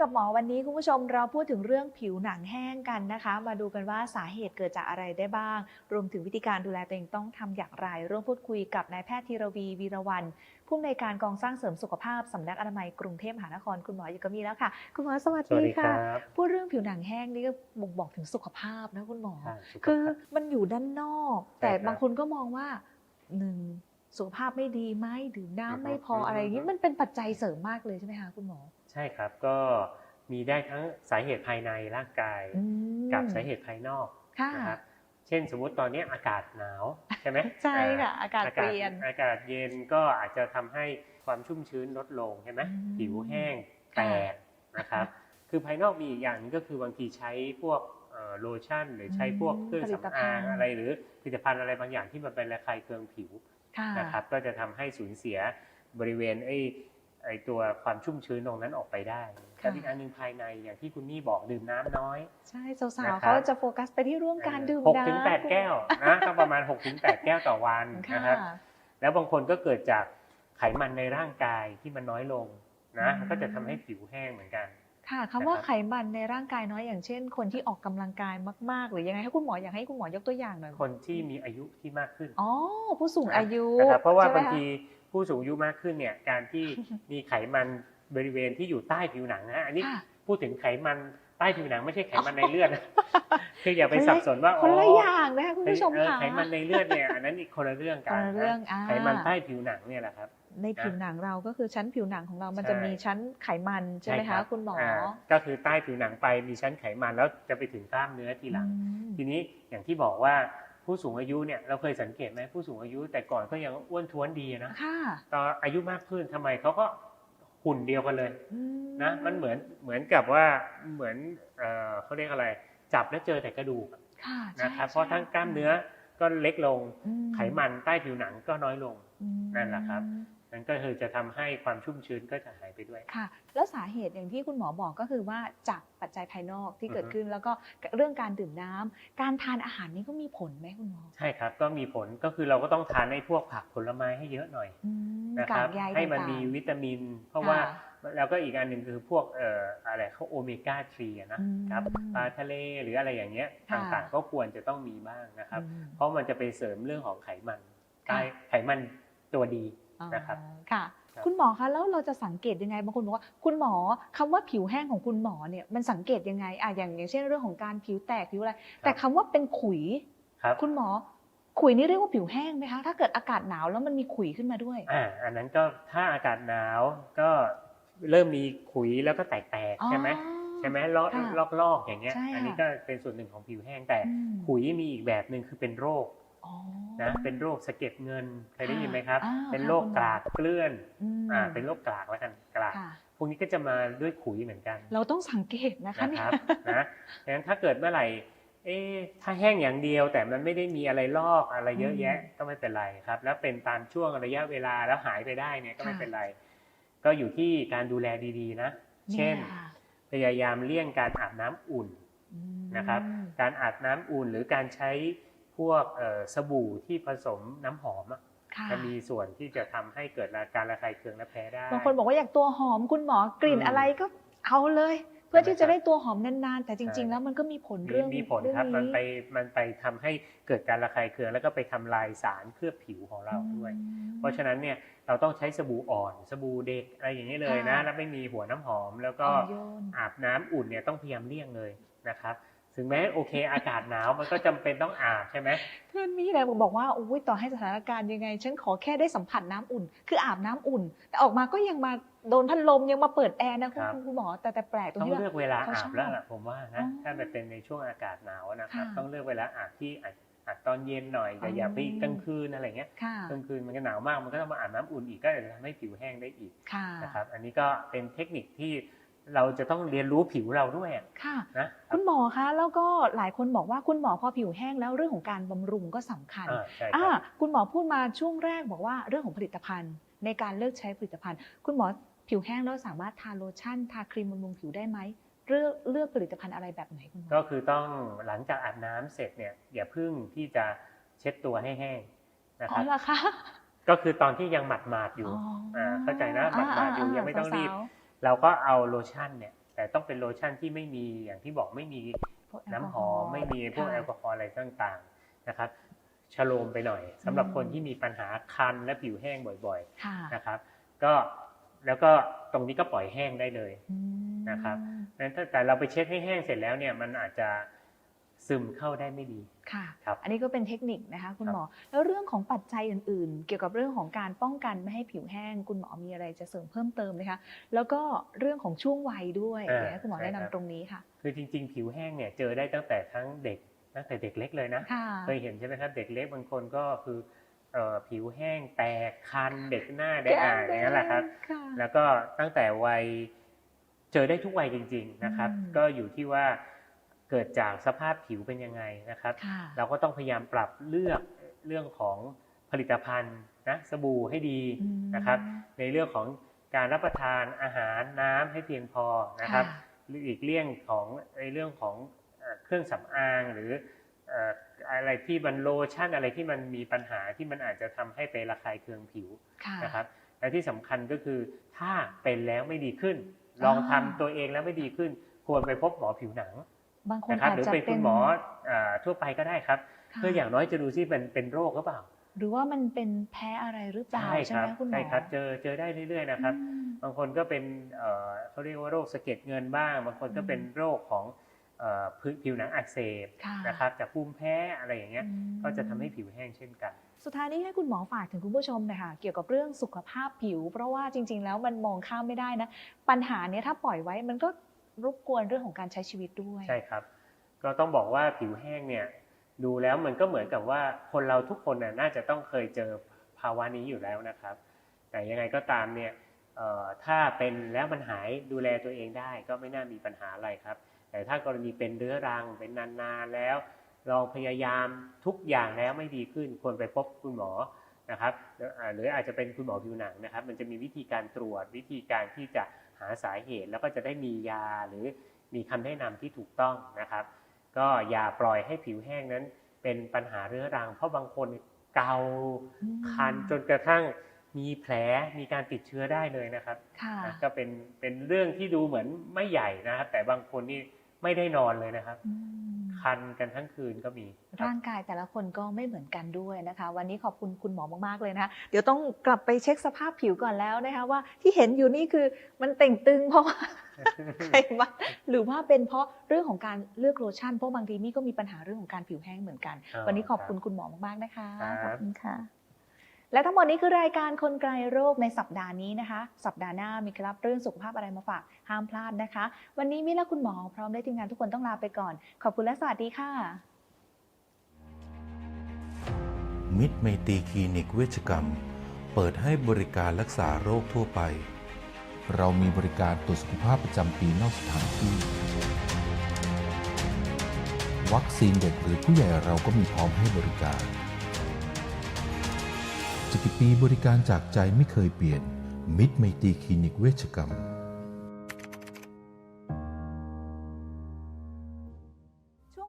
กับหมอวันนี้คุณผู้ชมเราพูดถึงเรื่องผิวหนังแห้งกันนะคะ มาดูกันว่าสาเหตุเกิดจากอะไรได้บ้าง รวมถึงวิธีการดูแลตัวเองต้องทำอย่างไร ร่วมพูดคุยกับนายแพทย์ธีรวีวีรวันผู้อำนวยการกองสร้างเสริมสุขภาพสำนักอนามัยกรุงเทพมหานครคุณหมออยู่กับมีแล้วค่ะ คุณหมอสวัสสวัสดีดีคค่ะรับพูดเรื่องผิวหนังแห้งนี่ก็บ่งบอกถึงสุขภาพนะคุณหมอใช่สุขคือภาพมันอยู่ด้านนอก แต่ใช่ครับบางคนก็มองว่าหนึ่งสุขภาพไม่ดีไหมดื่มน้ำอือฮึไม่พออะไรอย่างนี้อือฮึมันเป็นปัจจัยเสริมมากเลยใช่ไหมคะคุณหมอใช่ครับก็มีได้ทั้งสาเหตุภายในร่างกายอืมกับสาเหตุภายนอกค่ะนะครับเช่นสมมุติตอนนี้อากาศหนาวใช่ไหมใช่ค่ะอากาศเปลี่ยนอากาศเย็นก็อาจจะทำให้ความชุ่มชื้นลดลงใช่ไหมอืมผิวแห้งค่ะแตกนะครับคือภายนอกมีอีกอย่างหนึงก็คือบางทีใช้พวกเอ่อโลชั่น หรือใช้พวกเครื่องผลิตสำภัอาณงฑ์อะไรหรือผลิตภัณฑ์อะไรบางอย่างที่มันเป็นระคายเคืองผิวค่ะนะครับก็จะทำให้สูญเสียบริเวณไอ้ ไอ้ตัวความชุ่มชื้นตรงนั้นออกไปได้กับอีกอันหนึงภายในอย่างที่คุณนี่บอกดื่มน้ำน้อย ใช่สาวนะๆครับเขาจะโฟกัสไปที่เรื่องการดื่มหกน้ำถึงแปดแก้วนะก็ประมาณ6กถึงแปดแก้วต่อวันค่ะนะครับแล้วบางคนก็เกิดจากไขมันในร่างกายที่มันน้อยลงนะอืมก็จะทำให้ผิวแห้งเหมือนกัน ค่ะคำว่านะครับไขมันในร่างกายน้อยอย่างเช่น คนที่ออกกำลังกายมาก ๆ หรือยังไงให้คุณหมออยากให้คุณหมอยกตัวอย่างหน่อยคนที่มีอายุที่มากขึ้นอ๋อผู้สูงอายุนะครับเพราะว่าใช่ไหมบางคที ผู้สูงอายุมากขึ้นเนี่ยการที่มีไขมันบริเวณที่อยู่ใต้ผิวหนังนะอันนี้ค่ะพูดถึงไขมันใต้ผิวหนังไม่ใช่ไขมันในเลือดนะคืออย่าไปสับสนว่าคนละอ๋ออย่างนะคะคุณผู้ชมเออค่ะไขมันในเลือดเนี่ยอันนั้นอีกคนละเรื่องกัคนนละเรื่องนะอ่าไขมันใต้ผิวหนังเนี่ยแหละครับ ในผิวหนังเราก็คือชั้นผิวหนังของเรามันใช่จะมีชั้นไขมันใช่ไหมรัคะบคุณหมอาก็คือใต้ผิวหนังไปมีชั้นไขมันแล้วจะไปถึงกล้ามเนื้อทีหลังอืมทีนี้อย่างที่บอกว่า ผู้สูงอายุเนี่ยเราเคยสังเกตไหมผู้สูงอายุ แต่ก่อนก็ยังอ้วนท้วนดีนะค่ะตอนอายุมากขึ้นทำไมเขาก็หุ่นเดียวกันเลยอืนะมันเหมือนเหมือนกับว่าเหมือนเอ่อเขาเรียกอะไร จับแล้วเจอแต่กระดูกค่ะใช่นะครับใช่เพราะทั้งกล้ามเนื้อก็เล็กลงอืไขมันใต้ผิวหนังก็น้อยลงอืมนั่นแหละครับ นั่นก็คือจะทำให้ความชุ่มชื้นก็จะหายไปด้วยค่ะ แล้วสาเหตุอย่างที่คุณหมอบอกก็คือว่าจากปัจจัยภายนอกที่เกิดอือฮึขึ้นแล้วก็เรื่องการดื่มน้ำการทานอาหารนี้ก็มีผลไหมคุณหมอใช่ครับก็มีผลก็คือเราก็ต้องทานในพวกผักผลไม้ให้เยอะหน่อยอืมนะคการักใยให้มันต่างๆมีวิตามิน เพราะค่ว่าแล้วก็อีกอันหนึ่งคือพวกเอ่ออะไรเขาโอเมก้า3อะนะอืมครับปลาทะเลหรืออะไรอย่างเงี้ยค่ะต่างๆก็ควรจะต้องมีบ้างนะครับอืมเพราะมันจะไปเสริมเรื่องของไขมันค่ะไขไขมันตัวดีอ๋อ นะครับ ค่ะครับคุณหมอคะแล้วเราจะสังเกตยังไงบางคนบอกว่าคุณหมอคำว่าผิวแห้งของคุณหมอเนี่ยมันสังเกตยังไงอะอย่างอย่างเช่นเรื่องของการผิวแตกผิวอะไร แต่คำว่าเป็นขุยครับคุณหมอขุยนี่เรียกว่าผิวแห้งไหมคะถ้าเกิดอากาศหนาวแล้วมันมีขุยขึ้นมาด้วยอ่าอันนั้นก็ถ้าอากาศหนาวก็เริ่มมีขุยแล้วก็แตกๆใช่ไหมอ๋อใช่ไหมลอกค่ะลอกลอกอย่างเงี้ยใช่ค่ะอันี้ก็เป็นส่วนหนึ่งของผิวแห้งแต่อืมขุยมีอีกแบบหนึ่งคือเป็นโรคอ๋อ นะเป็นโรคสะเก็ดเงินเคยได้ยินไหมครับอ่าเป็นโรคค่ะกลากเกลื่อนอืมอ่าเป็นโรคกลากแล้วกันกลากค่ะพวกนี้ก็จะมาด้วยขุยเหมือนกัน เราต้องสังเกตนะคะนะเนี่คยรับนะดังนั้นถ้าเกิดเมื่อไหร่เอ๊ะถ้าแห้งอย่างเดียวแต่มันไม่ได้มีอะไรลอกอะไรเยอะแยะก็ไม่เป็นไรครับ แล้วเป็นตามช่วงระยะเวลาแล้วหายไปได้เนี่ยก็ไม่เป็นไร ก็อยู่ที่การดูแลดีๆนะ เช่นยค่ะพยายามเลี่ยงการอาบน้ำอุ่นอืมนะครับ การอาบน้ำอุ่นหรือการใช้ พวกเอ่อสบู่ที่ผสมน้ำหอมอะค่ะจะมีส่วนที่จะทำให้เกิดการระคายเคืองและแพ้ได้บางคนบอกว่าอยากตัวหอมคุณหมอกลิ่นอืมอะไรก็เอาเลย เพื่อที่ใช่จะไหมครับได้ตัวหอมนานๆ แต่จริงใช่ๆแล้วมันก็มีผลมีเรื่องมีผลเองครับมันนี้ไปมันไปทำให้เกิดการระคายเคืองแล้วก็ไปทำลายสารเคลือบผิวของเราด้วยอืมเพราะฉะนั้นเนี่ยเราต้องใช้สบู่อ่อน สบู่เด็กอะไรอย่างนี้เลยนะค่ะแล้วไม่มีหัวน้ำหอม แล้วก็อ่อนโยนอาบน้ำอุ่นเนี่ยต้องพยายามเลี่ยงเลยนะครับ ถึงแม้โอเค อากาศหนาวมันก็จำเป็นต้องอาบใช่ไหมเพื่อนมีอะไรบอกว่าโอ้ยต่อให้สถานการณ์ยังไง ฉันขอแค่ได้สัมผัสน้ำอุ่น คืออาบน้ำอุ่น แต่ออกมาก็ยังมาโดนพัดลมยังมาเปิดแอร์นะคุณครับคุณหมอแต่แต่แปลกตรงต้องที่ว่าเลือกเวลาเขาอาชอบบแล้วล่ะผมว่านะอ๋อถ้ามันเป็นในช่วงอากาศหนาวนะครับค่ะต้องเลือกเวลาอาบที่อาจอาจตอนเย็นหน่อยแต่อย่าไปอืมกลางคืนอะไรเงี้ยค่ะกลางคืนมันก็หนาวมากมันก็ต้องมาอาบน้ำอุ่นอีกก็จะทำให้ผิวแห้งได้อีกค่ะนะครับ อันนี้ก็เป็นเทคนิคที่ เราจะต้องเรียนรู้ผิวเราด้วยอะค่ะนะคุณหมอคะแล้วก็หลายคนบอกว่าคุณหมอพอผิวแห้งแล้วเรื่องของการบำรุงก็สำคัญอ่าใช่คอ่ารับคุณหมอพูดมาช่วงแรกบอกว่าเรื่องของผลิตภัณฑ์ ในการเลือกใช้ผลิตภัณฑ์ คุณหมอผิวแห้งแล้วสามารถทาโลชั่น ทาครีมบำรุงผิวได้ไหมเลือกเลือกผลิตภัณฑ์อะไรแบบไหนคุณหมอก็คือต้องหลังจากอาบน้ำเสร็จเนี่ยอย่าเพึ่งที่จะเช็ดตัวให้แห้งนะอ๋คอรับเหรอคะก็คือตอนที่ยังหมาดๆอยู่อ๋ออ่าเข้าใจนะหมาดๆอยู่ยังไม่ต้องรีบสาว เราก็เอาโลชั่นเนี่ย แต่ต้องเป็นโลชั่นที่ไม่มีอย่างที่บอกไม่มีพวกแอลน้ำกอหฮออมล์ไม่มีพวกค่ะแอลกอฮอล์อะไรต่างๆนะครับชโลมไปหน่อยสำหรับอืมคนที่มีปัญหาคันและผิวแห้งบ่อยค่ะๆนะครับ ก็แล้วก็ตรงนี้ก็ปล่อยแห้งได้เลยอืมนะครับนั้นถ้าแต่เราไปเช็ดให้แห้งเสร็จแล้วเนี่ยมันอาจจะซึมเข้าได้ไม่ดี ค่ะ ครับ อันนี้ก็เป็นเทคนิคนะคะคุณครับหมอ แล้วเรื่องของปัจจัยอื่นๆ เกี่ยวกับเรื่องของการป้องกันไม่ให้ผิวแห้ง คุณหมอมีอะไรจะเสริมเพิ่มเติมไหมคะ แล้วก็เรื่องของช่วงวัยด้วยอ่าเดี๋ยวให้คุณหมอใช่แนะนำครับตรงนี้ค่ะ คือจริง ๆ ผิวแห้งเนี่ยเจอได้ตั้งแต่ทั้งเด็กตั้งแต่เด็กเล็กเลยนะค่ะเคยเห็นใช่ไหมครับเด็กเล็กบางคนก็คือเอ่อผิวแห้งแตกคันเด็กหน้าได้อ่านอย่างนั้นแหละครับค่ะแล้วก็ตั้งแต่วัยเจอได้ทุกวัยจริง ๆนะครับอืมก็อยู่ที่ว่า เกิดจากสภาพผิวเป็นยังไงนะครับค่ะเราก็ต้องพยายามปรับเลือกเรื่องของผลิตภัณฑ์นะสบู่ให้ดีอืมนะครับ ในเรื่องของการรับประทานอาหารน้ำให้เพียงพอนะครับค่ะหรืออีกเรื่องของในเรื่องของเอ่อเครื่องสำอางหรือเอ่ออะไรที่มันโลชั่นอะไรที่มันมีปัญหาที่มันอาจจะทำให้ไประคายเคืองผิวค่ะนะครับและที่สำคัญก็คือถ้าเป็นแล้วไม่ดีขึ้น ลองทำตัวเองแล้วไม่ดีขึ้น ควรไปพบหมอผิวหนัง บางคนนะครับอาจหรือจะเป็นเป็คุนณหมอเอ่อทั่วไปก็ได้ครับค่ะเพื่ออย่างน้อยจะดูซิเป็นเป็นโรคหรือเปล่า หรือว่ามันเป็นแพ้อะไรหรือเปล่าใช่ครัไหมคุณหมอใช่ครับเจอเจอได้เรื่อยๆนะครับอืมบางคนก็เป็นเอ่อเขาเรียกว่าโรคสะเก็ดเงินบ้าง บางคนก็เป็นโรคของเอ่อพื้นผิวหนังอักเสบค่ะนะครับจากภูมิแพ้อะไรอย่างเงี้ยอืมก็จะทำให้ผิวแห้งเช่นกัน สุดท้ายนี้ให้คุณหมอฝากถึงคุณผู้ชมหน่อยค่ะเกี่ยวกับเรื่องสุขภาพผิว เพราะว่าจริง ๆ แล้วมันมองข้ามไม่ได้นะ ปัญหาเนี้ยถ้าปล่อยไว้มันก็ รบกวนเรื่องของการใช้ชีวิตด้วย ใช่ครับ ก็ต้องบอกว่าผิวแห้งเนี่ยดูแล้วมันก็เหมือนกับว่าคนเราทุกคนน่ะน่าจะต้องเคยเจอภาวะนี้อยู่แล้วนะครับ แต่ยังไงก็ตามเนี่ยถ้าเป็นแล้วมันหายดูแลตัวเองได้ก็ไม่น่ามีปัญหาอะไรครับ แต่ถ้ากรณีเป็นเรื้อรังเป็นนานๆแล้วลองพยายามทุกอย่างแล้วไม่ดีขึ้นควรไปพบคุณหมอนะครับหรืออาจจะเป็นคุณหมอผิวหนังนะครับ มันจะมีวิธีการตรวจวิธีการที่จะ หาสาเหตุแล้วก็จะได้มียาหรือมีคำแนะนำที่ถูกต้องนะครับ ก็อย่าปล่อยให้ผิวแห้งนั้น เป็นปัญหาเรื้อรัง เพราะบางคนเกาอืมคันจนกระทั่งมีแผลมีการติดเชื้อได้เลยนะครับค่ะนะก็เป็นเป็นเรื่องที่ดูเหมือนไม่ใหญ่นะครับ แต่บางคนนี่ไม่ได้นอนเลยนะครับอืม คันกันทั้งคืนก็มีครับร่างกายแต่ละคนก็ไม่เหมือนกันด้วยนะคะ วันนี้ขอบคุณคุณหมอมากๆเลยนะคะเดี๋ยวต้องกลับไปเช็คสภาพผิวก่อนแล้วนะคะว่าที่เห็นอยู่นี่คือมันเต่งตึงเพราะว่าไขมันหรือว่าเป็นเพราะเรื่องของการเลือกโลชั่นเพราะบางทีนี่ก็มีปัญหาเรื่องของการผิวแห้งเหมือนกันอ๋อวันนี้ขอบครับคุณคุณหมอมากๆนะคะครับขอบคุณค่ะ และทั้งหมดนี้คือรายการคนไกลโรคในสัปดาห์นี้นะคะ สัปดาห์หน้ามีเคล็ดลับเรื่องสุขภาพอะไรมาฝาก ห้ามพลาดนะคะ วันนี้มิและคุณหมอพร้อมด้วยทีมงานทุกคนต้องลาไปก่อน ขอบคุณและสวัสดีค่ะ มิตรไมตรีคลินิกเวชกรรม เปิดให้บริการรักษาโรคทั่วไป เรามีบริการตรวจสุขภาพประจำปีนอกสถานที่ วัคซีนเด็กหรือผู้ใหญ่เราก็มีพร้อมให้บริการ จะกี่ปีบริการจากใจไม่เคยเปลี่ยน มิตรไมตรีคลินิกเวชกรรม